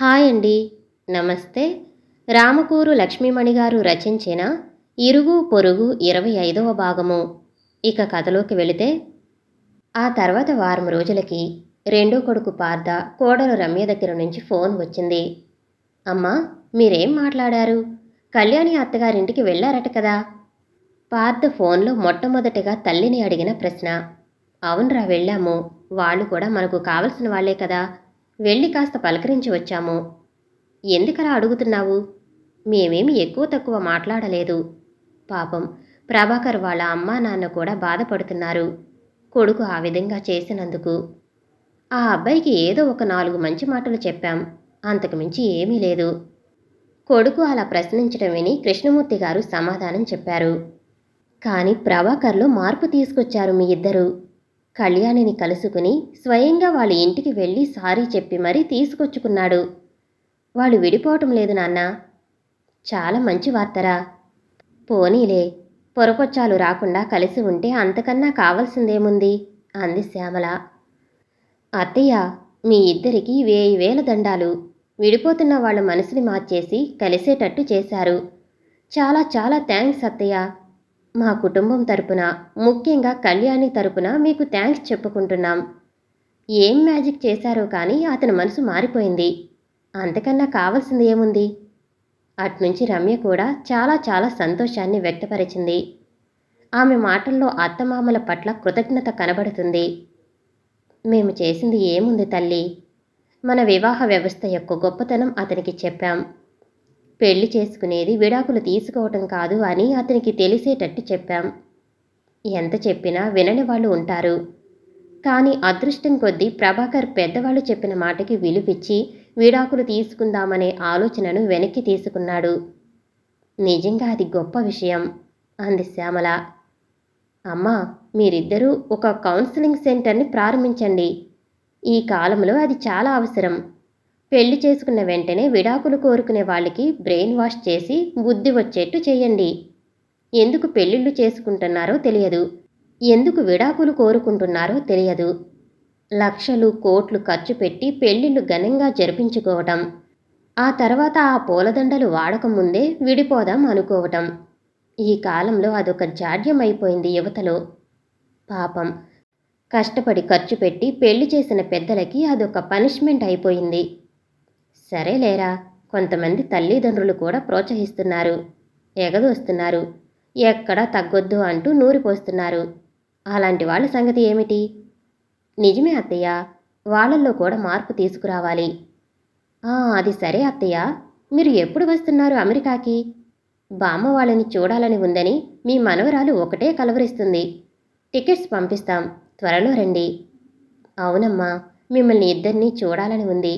Hi అండి. నమస్తే. రామకూరు లక్ష్మీమణి గారు రచించిన ఇరుగు పొరుగు ఇరవై ఐదవ భాగము. ఇక కథలోకి వెళితే ఆ తర్వాత వారం రోజులకి రెండో కొడుకు పార్థ కోడలు రమ్య దగ్గర నుంచి ఫోన్ వచ్చింది. అమ్మా మీరేం మాట్లాడారు? కళ్యాణి అత్తగారింటికి వెళ్ళారట కదా. పార్థ ఫోన్లో మొట్టమొదటిగా తల్లిని అడిగిన ప్రశ్న. అవునరా వెళ్ళాము. వాళ్ళు కూడా మనకు కావలసిన వాళ్ళే కదా. వెళ్ళి కాస్త పలకరించి వచ్చాము. ఎందుకలా అడుగుతున్నావు? మేమేమి ఎక్కువ తక్కువ మాట్లాడలేదు. పాపం ప్రభాకర్ వాళ్ళ అమ్మా నాన్న కూడా బాధపడుతున్నారు. కొడుకు ఆ విధంగా చేసినందుకు. ఆ అబ్బాయికి ఏదో ఒక నాలుగు మంచి మాటలు చెప్పాం. అంతకు మించి ఏమీ లేదు. కొడుకు అలా ప్రశ్నించడం విని కృష్ణమూర్తి గారు సమాధానం చెప్పారు. కానీ ప్రభాకర్లో మార్పు తీసుకొచ్చారు మీ ఇద్దరు. కళ్యాణిని కలుసుకుని స్వయంగా వాళ్ళ ఇంటికి వెళ్ళి సారీ చెప్పి మరీ తీసుకొచ్చుకున్నాడు. వాళ్ళు విడిపోవటం లేదు నాన్న. చాలా మంచి వార్తరా. పోనీలే పొరకొచ్చాలు రాకుండా కలిసి ఉంటే అంతకన్నా కావలసిందేముంది? అంది శ్యామల. అత్తయ్య మీ ఇద్దరికి వేయి వేల దండాలు. విడిపోతున్న వాళ్ళ మనసుని మార్చేసి కలిసేటట్టు చేశారు. చాలా చాలా థ్యాంక్స్ అత్తయ్య. మా కుటుంబం తరపున ముఖ్యంగా కళ్యాణి తరపున మీకు థ్యాంక్స్ చెప్పుకుంటున్నాం. ఏం మ్యాజిక్ చేశారో కానీ అతని మనసు మారిపోయింది. అంతకన్నా కావాల్సింది ఏముంది? అట్నుంచి రమ్య కూడా చాలా చాలా సంతోషాన్ని వ్యక్తపరిచింది. ఆమె మాటల్లో అత్తమామల పట్ల కృతజ్ఞత కనబడుతుంది. మేము చేసింది ఏముంది తల్లి? మన వివాహ వ్యవస్థ యొక్క గొప్పతనం అతనికి చెప్పాం. పెళ్ళి చేసుకునేది విడాకులు తీసుకోవటం కాదు అని అతనికి తెలిసేటట్టు చెప్పాం. ఎంత చెప్పినా వినని వాళ్ళు ఉంటారు. కానీ అదృష్టం కొద్దీ ప్రభాకర్ పెద్దవాళ్ళు చెప్పిన మాటకి విలువిచ్చి విడాకులు తీసుకుందామనే ఆలోచనను వెనక్కి తీసుకున్నాడు. నిజంగా అది గొప్ప విషయం అంది శ్యామల. అమ్మా మీరిద్దరూ ఒక కౌన్సిలింగ్ సెంటర్ని ప్రారంభించండి. ఈ కాలంలో అది చాలా అవసరం. పెళ్ళి చేసుకున్న వెంటనే విడాకులు కోరుకునే వాళ్ళకి బ్రెయిన్ వాష్ చేసి బుద్ధి వచ్చేట్టు చేయండి. ఎందుకు పెళ్ళిళ్ళు చేసుకుంటున్నారో తెలియదు. ఎందుకు విడాకులు కోరుకుంటున్నారో తెలియదు. లక్షలు కోట్లు ఖర్చు పెట్టి పెళ్ళిళ్ళు ఘనంగా జరిపించుకోవటం. ఆ తర్వాత ఆ పూలదండలు వాడకముందే విడిపోదాం అనుకోవటం. ఈ కాలంలో అదొక జాడ్యం అయిపోయింది యువతలో. పాపం. కష్టపడి ఖర్చు పెట్టి పెళ్ళి చేసిన పెద్దలకి అదొక పనిష్మెంట్ అయిపోయింది. సరేలేరా. కొంతమంది తల్లిదండ్రులు కూడా ప్రోత్సహిస్తున్నారు. ఎగదోస్తున్నారు. ఎక్కడా తగ్గొద్దు అంటూ నూరిపోస్తున్నారు. అలాంటి వాళ్ళ సంగతి ఏమిటి? నిజమే అత్తయ్య. వాళ్ళల్లో కూడా మార్పు తీసుకురావాలి. అది సరే అత్తయ్య. మీరు ఎప్పుడు వస్తున్నారు అమెరికాకి? బామ్మ వాళ్ళని చూడాలని ఉందని మీ మనవరాలు ఒకటే కలవరిస్తుంది. టికెట్స్ పంపిస్తాం. త్వరలో రండి. అవునమ్మా. మిమ్మల్ని ఇద్దరినీ చూడాలని ఉంది.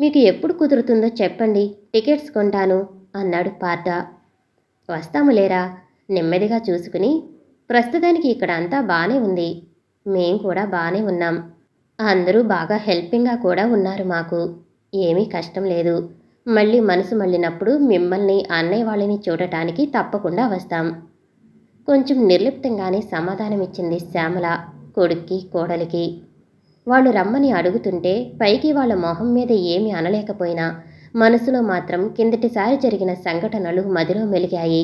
మీకు ఎప్పుడు కుదురుతుందో చెప్పండి టికెట్స్ కొంటాను అన్నాడు పార్థ వస్తాము లేరా? నెమ్మదిగా చూసుకుని ప్రస్తుతానికి ఇక్కడ అంతా బాగానే ఉంది. మేం కూడా బాగానే ఉన్నాం. అందరూ బాగా హెల్పింగ్గా కూడా ఉన్నారు మాకు. ఏమీ కష్టం లేదు. మళ్ళీ మనసు మళ్ళినప్పుడు మిమ్మల్ని అన్నయ్య వాళ్ళని చూడటానికి తప్పకుండా వస్తాం. కొంచెం నిర్లిప్తంగానే సమాధానమిచ్చింది శ్యామల కొడుక్కి కోడలికి. వాళ్ళు రమ్మని అడుగుతుంటే పైకి వాళ్ళ మొహం మీద ఏమీ అనలేకపోయినా మనసులో మాత్రం కిందటిసారి జరిగిన సంఘటనలు మదిలో మెలిగాయి.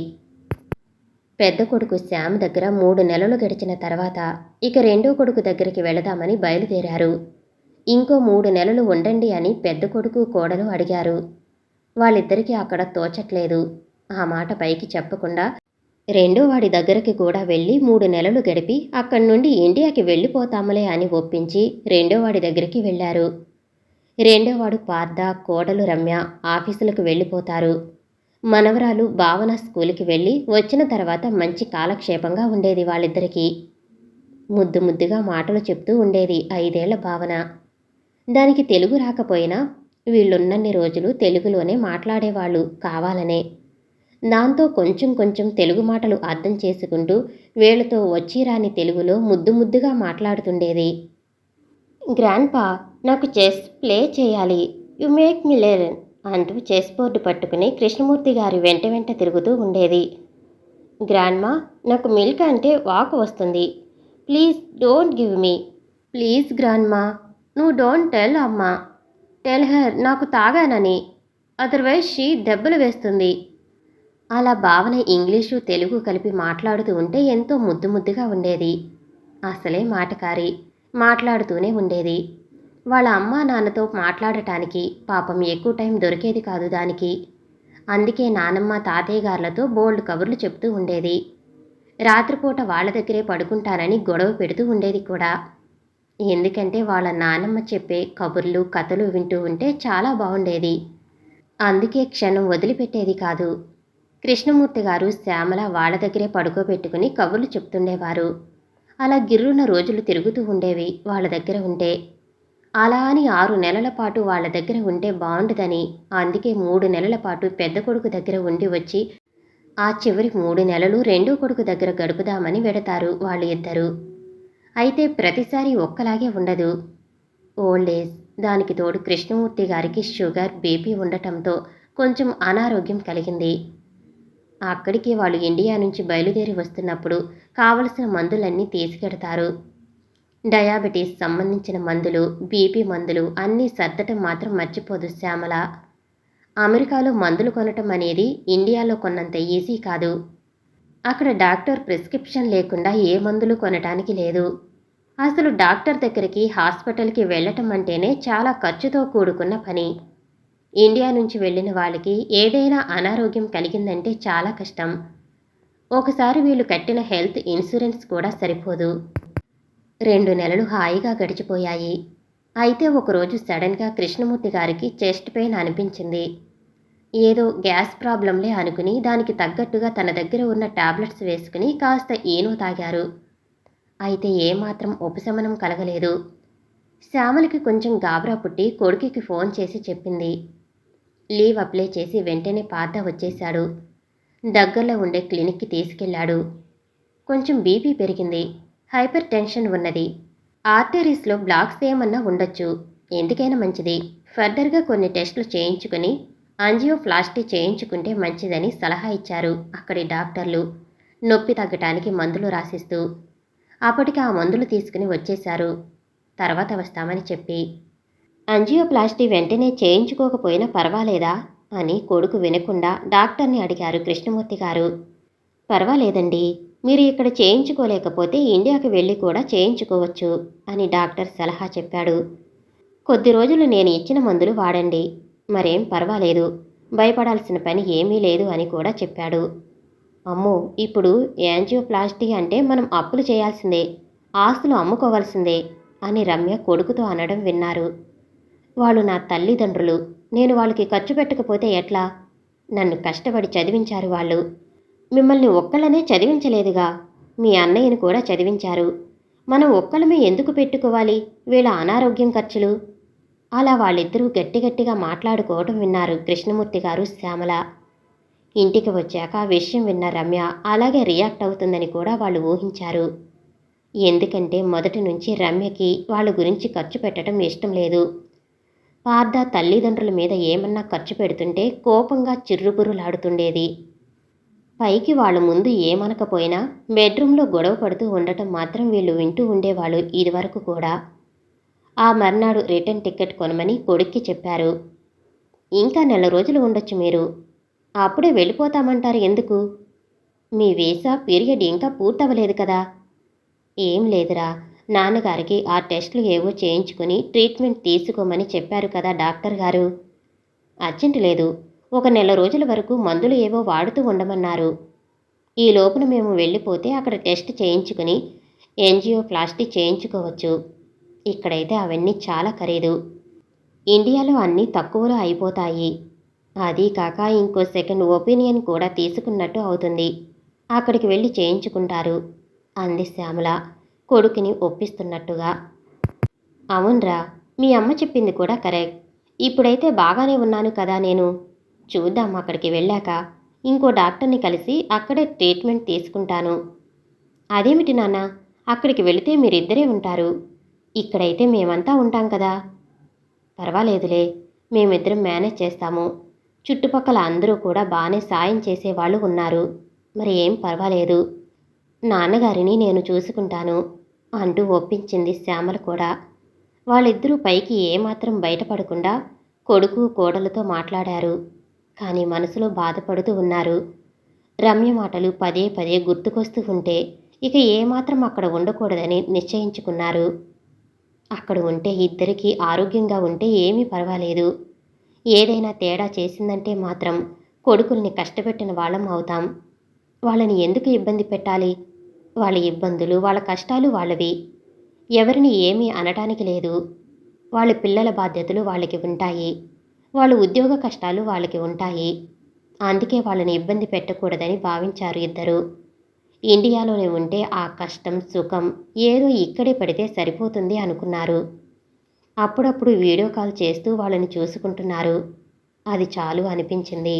పెద్ద కొడుకు శ్యామ్ దగ్గర మూడు నెలలు గడిచిన తర్వాత ఇక రెండో కొడుకు దగ్గరికి వెళదామని బయలుదేరారు. ఇంకో మూడు నెలలు ఉండండి అని పెద్ద కొడుకు కోడలు అడిగారు. వాళ్ళిద్దరికీ అక్కడ తోచట్లేదు. ఆ మాట పైకి చెప్పకుండా రెండో వాడి దగ్గరికి కూడా వెళ్ళి మూడు నెలలు గడిపి అక్కడి నుండి ఇండియాకి వెళ్ళిపోతాములే అని ఒప్పించి రెండో వాడి దగ్గరికి వెళ్ళారు. రెండోవాడు పార్థ కోడలు రమ్య ఆఫీసులకు వెళ్ళిపోతారు. మనవరాలు భావన స్కూల్కి వెళ్ళి వచ్చిన తర్వాత మంచి కాలక్షేపంగా ఉండేది వాళ్ళిద్దరికీ. ముద్దు ముద్దుగా మాటలు చెప్తూ ఉండేది ఐదేళ్ళ భావన. దానికి తెలుగు రాకపోయినా వీళ్ళున్నన్ని రోజులు తెలుగులోనే మాట్లాడేవాళ్ళు కావాలనే దాంతో కొంచెం కొంచెం తెలుగు మాటలు అర్థం చేసుకుంటూ వీళ్ళతో వచ్చిరాని తెలుగులో ముద్దు ముద్దుగా మాట్లాడుతుండేది. గ్రాండ్పా నాకు చెస్ ప్లే చేయాలి. యు మేక్ మీ లెర్న్ అంటూ చెస్ బోర్డు పట్టుకుని కృష్ణమూర్తి గారి వెంట వెంట తిరుగుతూ ఉండేది. గ్రాండ్మా నాకు మిల్క్ అంటే వాక్ వస్తుంది. Please don't give me. Please grandma నువ్వు డోంట్ టెల్ అమ్మా. టెల్ హర్ నాకు తాగానని. అదర్వైజ్ షీ దెబ్బలు వేస్తుంది. అలా భావన ఇంగ్లీషు తెలుగు కలిపి మాట్లాడుతూ ఉంటే ఎంతో ముద్దు ముద్దుగా ఉండేది. అసలే మాటకారి. మాట్లాడుతూనే ఉండేది. వాళ్ళ అమ్మా నాన్నతో మాట్లాడటానికి పాపం ఎక్కువ టైం దొరికేది కాదు దానికి. అందుకే నానమ్మ తాతయ్య గారులతో బోల్డ్ కబుర్లు చెప్తూ ఉండేది. రాత్రిపూట వాళ్ళ దగ్గరే పడుకుంటానని గొడవ పెడుతూ ఉండేది కూడా. ఎందుకంటే వాళ్ళ నానమ్మ చెప్పే కబుర్లు కథలు వింటూ ఉంటే చాలా బాగుండేది. అందుకే క్షణం వదిలిపెట్టేది కాదు. కృష్ణమూర్తి గారు శ్యామల వాళ్ళ దగ్గరే పడుకోబెట్టుకుని కబుర్లు చెప్తుండేవారు. అలా గిర్రున రోజులు తిరుగుతూ ఉండేవి వాళ్ళ దగ్గర ఉంటే. అలా అని ఆరు నెలల పాటు వాళ్ళ దగ్గర ఉంటే బాగుండదని అందుకే మూడు నెలల పాటు పెద్ద కొడుకు దగ్గర ఉండి వచ్చి ఆ చివరి మూడు నెలలు రెండో కొడుకు దగ్గర గడుపుదామని వెడతారు వాళ్ళు ఇద్దరు. అయితే ప్రతిసారి ఒక్కలాగే ఉండదు. ఓల్డ్ ఏజ్ దానికి తోడు కృష్ణమూర్తి గారికి షుగర్ బీపీ ఉండటంతో కొంచెం అనారోగ్యం కలిగింది. అక్కడికి వాళ్ళు ఇండియా నుంచి బయలుదేరి వస్తున్నప్పుడు కావలసిన మందులన్నీ తీసుకెడతారు. డయాబెటీస్ సంబంధించిన మందులు బీపీ మందులు అన్నీ సర్దటం మాత్రం మర్చిపోదు శ్యామల. అమెరికాలో మందులు కొనటం అనేది ఇండియాలో కొన్నంత ఈజీ కాదు. అక్కడ డాక్టర్ ప్రిస్క్రిప్షన్ లేకుండా ఏ మందులు కొనటానికి లేదు. అసలు డాక్టర్ దగ్గరికి హాస్పిటల్కి వెళ్ళటం అంటేనే చాలా ఖర్చుతో కూడుకున్న పని. ఇండియా నుంచి వెళ్ళిన వాళ్ళకి ఏదైనా అనారోగ్యం కలిగిందంటే చాలా కష్టం. ఒకసారి వీళ్ళు కట్టిన హెల్త్ ఇన్సూరెన్స్ కూడా సరిపోదు. రెండు నెలలు హాయిగా గడిచిపోయాయి. అయితే ఒకరోజు సడన్గా కృష్ణమూర్తి గారికి చెస్ట్ పెయిన్ అనిపించింది. ఏదో గ్యాస్ ప్రాబ్లంలే అనుకుని దానికి తగ్గట్టుగా తన దగ్గర ఉన్న టాబ్లెట్స్ వేసుకుని కాస్త ఈనో తాగారు. అయితే ఏమాత్రం ఉపశమనం కలగలేదు. శ్యామలకి కొంచెం గాబరా పుట్టి కొడుకుకి ఫోన్ చేసి చెప్పింది. లీవ్ అప్లై చేసి వెంటనే పాత వచ్చేశాడు. దగ్గరలో ఉండే క్లినిక్కి తీసుకెళ్ళాడు కొంచెం బీపీ పెరిగింది. హైపర్ టెన్షన్ ఉన్నది. ఆర్టరీస్లో బ్లాక్స్ ఏమన్నా ఉండొచ్చు. ఎందుకైనా మంచిది. ఫర్దర్గా కొన్ని టెస్టులు చేయించుకుని అంజియోప్లాస్టీ చేయించుకుంటే మంచిదని సలహా ఇచ్చారు అక్కడి డాక్టర్లు. నొప్పి తగ్గటానికి మందులు రాసిస్తూ. అప్పటికి ఆ మందులు తీసుకుని వచ్చేశారు. తర్వాత వస్తామని చెప్పి. అంజియోప్లాస్టీ వెంటనే చేయించుకోకపోయినా పర్వాలేదా? అని కొడుకు వినకుండా డాక్టర్ని అడిగారు కృష్ణమూర్తి గారు. పర్వాలేదండి మీరు ఇక్కడ చేయించుకోలేకపోతే ఇండియాకి వెళ్ళి కూడా చేయించుకోవచ్చు అని డాక్టర్ సలహా చెప్పాడు. కొద్ది రోజులు నేను ఇచ్చిన మందులు వాడండి మరేం పర్వాలేదు భయపడాల్సిన పని ఏమీ లేదు అని కూడా చెప్పాడు. అమ్మో ఇప్పుడు యాంజియోప్లాస్టీ అంటే మనం అప్పులు చేయాల్సిందే ఆస్తులు అమ్ముకోవాల్సిందే అని రమ్య కొడుకుతో అనడం విన్నారు. వాళ్ళు నా తల్లిదండ్రులు. నేను వాళ్ళకి ఖర్చు పెట్టకపోతే ఎట్లా? నన్ను కష్టపడి చదివించారు వాళ్ళు. మిమ్మల్ని ఒక్కళ్ళనే చదివించలేదుగా. మీ అన్నయ్యను కూడా చదివించారు. మనం ఒక్కళ్ళమే ఎందుకు పెట్టుకోవాలి? వీళ్ళ అనారోగ్యం ఖర్చులు. అలా వాళ్ళిద్దరూ గట్టి గట్టిగా విన్నారు కృష్ణమూర్తి గారు శ్యామల. ఇంటికి వచ్చాక ఆ విషయం విన్న రమ్య అలాగే రియాక్ట్ అవుతుందని కూడా వాళ్ళు ఊహించారు. ఎందుకంటే మొదటి నుంచి రమ్యకి వాళ్ళ గురించి ఖర్చు పెట్టడం ఇష్టం లేదు. పార్థ తల్లిదండ్రుల మీద ఏమన్నా ఖర్చు పెడుతుంటే కోపంగా చిర్రుబురులాడుతుండేది పైకి వాళ్ళ ముందు ఏమనకపోయినా బెడ్రూమ్లో గొడవ పడుతూ ఉండటం మాత్రం వీళ్ళు వింటూ ఉండేవాళ్ళు ఇదివరకు కూడా. ఆ మర్నాడు రిటర్న్ టికెట్ కొనమని కొడుక్కి చెప్పారు. ఇంకా నెల రోజులు ఉండొచ్చు మీరు. అప్పుడే వెళ్ళిపోతామంటారు ఎందుకు? మీ వీసా పీరియడ్ ఇంకా పూర్తవ్వలేదు కదా. ఏం లేదురా. నాన్నగారికి ఆ టెస్టులు ఏవో చేయించుకుని ట్రీట్మెంట్ తీసుకోమని చెప్పారు కదా డాక్టర్ గారు. అర్జెంట్ లేదు. ఒక నెల రోజుల వరకు మందులు ఏవో వాడుతూ ఉండమన్నారు. ఈ లోపున మేము వెళ్ళిపోతే అక్కడ టెస్ట్ చేయించుకుని ఎంజియోప్లాస్టీ చేయించుకోవచ్చు. ఇక్కడైతే అవన్నీ చాలా ఖరీదు. ఇండియాలో అన్నీ తక్కువలో అయిపోతాయి. అది కాక ఇంకో సెకండ్ ఒపీనియన్ కూడా తీసుకున్నట్టు అవుతుంది. అక్కడికి వెళ్ళి చేయించుకుంటారు. అంది శ్యామల. కొడుకుని ఒప్పిస్తున్నట్టుగా. అవునరా మీ అమ్మ చెప్పింది కూడా కరెక్ట్. ఇప్పుడైతే బాగానే ఉన్నాను కదా నేను. చూద్దాం అక్కడికి వెళ్ళాక ఇంకో డాక్టర్ని కలిసి అక్కడే ట్రీట్మెంట్ తీసుకుంటాను. అదేమిటి నాన్న అక్కడికి వెళితే మీరిద్దరే ఉంటారు. ఇక్కడైతే మేమంతా ఉంటాం కదా. పర్వాలేదులే మేమిద్దరం మేనేజ్ చేస్తాము. చుట్టుపక్కల అందరూ కూడా బాగానే సాయం చేసేవాళ్ళు ఉన్నారు. మరి ఏం పర్వాలేదు. నాన్నగారిని నేను చూసుకుంటాను. అంటూ ఒప్పించింది శ్యామల కూడా. వాళ్ళిద్దరూ పైకి ఏమాత్రం బయటపడకుండా కొడుకు కోడలతో మాట్లాడారు. కానీ మనసులో బాధపడుతూ ఉన్నారు. రమ్య మాటలు పదే పదే గుర్తుకొస్తూ ఉంటే ఇక ఏమాత్రం అక్కడ ఉండకూడదని నిశ్చయించుకున్నారు. అక్కడ ఉంటే ఇద్దరికీ ఆరోగ్యంగా ఉంటే ఏమీ పర్వాలేదు. ఏదైనా తేడా చేసిందంటే మాత్రం కొడుకుల్ని కష్టపెట్టిన వాళ్ళం అవుతాం. వాళ్ళని ఎందుకు ఇబ్బంది పెట్టాలి? వాళ్ళ ఇబ్బందులు వాళ్ళ కష్టాలు వాళ్ళవి. ఎవరిని ఏమీ అనటానికి లేదు. వాళ్ళ పిల్లల బాధ్యతలు వాళ్ళకి ఉంటాయి. వాళ్ళ ఉద్యోగ కష్టాలు వాళ్ళకి ఉంటాయి. అందుకే వాళ్ళని ఇబ్బంది పెట్టకూడదని భావించారు ఇద్దరు. ఇండియాలోనే ఉంటే ఆ కష్టం సుఖం ఏదో ఇక్కడే పడితే సరిపోతుంది అనుకున్నారు. అప్పుడప్పుడు వీడియో కాల్ చేస్తూ వాళ్ళని చూసుకుంటున్నారు. అది చాలు అనిపించింది.